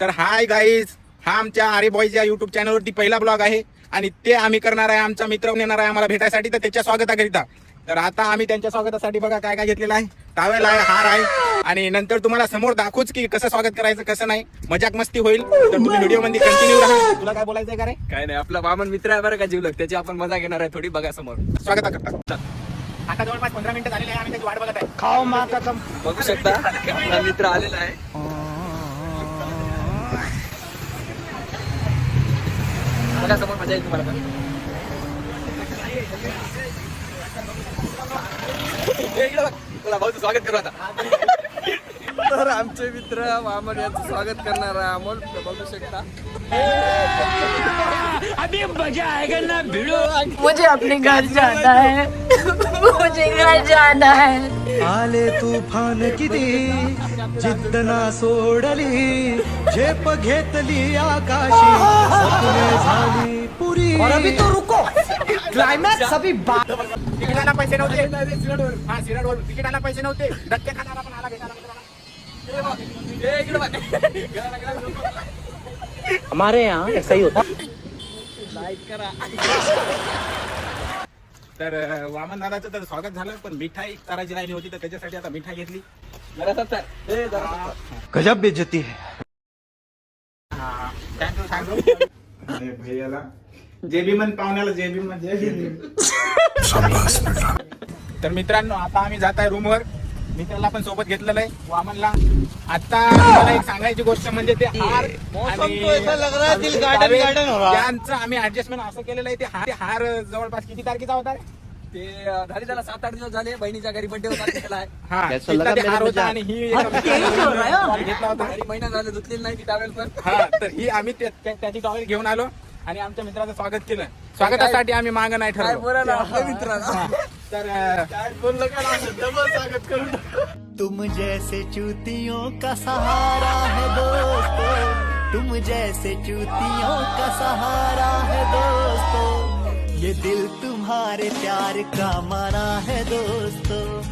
तर hi guys हा आमच्या आरे बॉयज या युट्यूब चॅनलवरती पहिला ब्लॉग आहे. आणि ते आम्ही करणार आहे आमचा मित्र येणार आहे आम्हाला भेटायसाठी तर त्याच्या स्वागताकरिता. तर आता आम्ही त्यांच्या स्वागतासाठी बघा काय काय घेतलेलं आहे. टावेल आहे हार आहे. आणि नंतर तुम्हाला समोर दाखवूच की कसं स्वागत करायचं कसं नाही. मजाक मस्ती होईल. तर तुम्ही व्हिडिओमध्ये कंटिन्यू राहा. तुला काय बोलायचं आहे का रे? काय नाही आपला वामन मित्र आहे बरं का जीवलग. त्याची आपण मजा घेणार आहे थोडी बघा समोर. स्वागत करता आता जवळपास पंधरा मिनिटं झालेली आहे आम्ही त्याची वाट बघत आहे. खाओ माँ बघू शकता आपला मित्र आलेला आहे. बघा समोर मजा येईल तुम्हाला भाऊचं स्वागत करू आता. तर आमचे मित्र वामन यांचं स्वागत करणार आहे अमोल बघू शकता. मुझे अपने घर जाना है. मुझे घर जाना है। आले तुफान किती जिद्द ना सोडली झेप घेतली आकाशी सपने झाली पुरी। और अभी तो रुको। क्लाइमैक्स अभी बात तिकिटाला पैसे नव्हते। हा सिराडवर तिकिटाला पैसे नव्हते। धक्के खाणारा पण आला भेटायला. हमारे यहाँ ऐसा ही होता। तर वामन दादाचं तर स्वागत झालं पण मिठाई करायची राहिली होती तर त्याच्यासाठी आता मिठाई घेतली. गजब बेजती है। थँक्यू भैयाला जे बी मन पाहुण्याला जे बी मन जय भीम. तर मित्रांनो आता आम्ही जात आहे रूमवर मित्राला पण सोबत घेतलेलं आहे. वामनला. आता मला एक सांगायची गोष्ट म्हणजे ते हार आणि त्यांचं आम्ही ऍडजस्टमेंट असं केलेलं आहे. ते हार ते हार जवळपास किती तारखेचा होता रे? ते अं, झाले त्याला सात आठ दिवस झाले. बहिणीच्या घरी बड्डे होता केला आहे हा तिथला ते हार होता आणि ही घेतला होता. आणि महिना झाले धुतलेली नाही ती टावेल पण. हा तर ही आम्ही त्या- त्या- त्याची टॉवेल घेऊन आलो आणि आमच्या मित्राचं स्वागत केलं. स्वागतासाठी आम्ही माग नाही काय ठरलो. बोला ना आपल्या मित्राला तर अं, तुम जैसे चूतियों का सहारा है दोस्तों। तुम जैसे चूतियों का सहारा है दोस्तों। ये दिल तुम्हारे प्यार का माना है दोस्तों।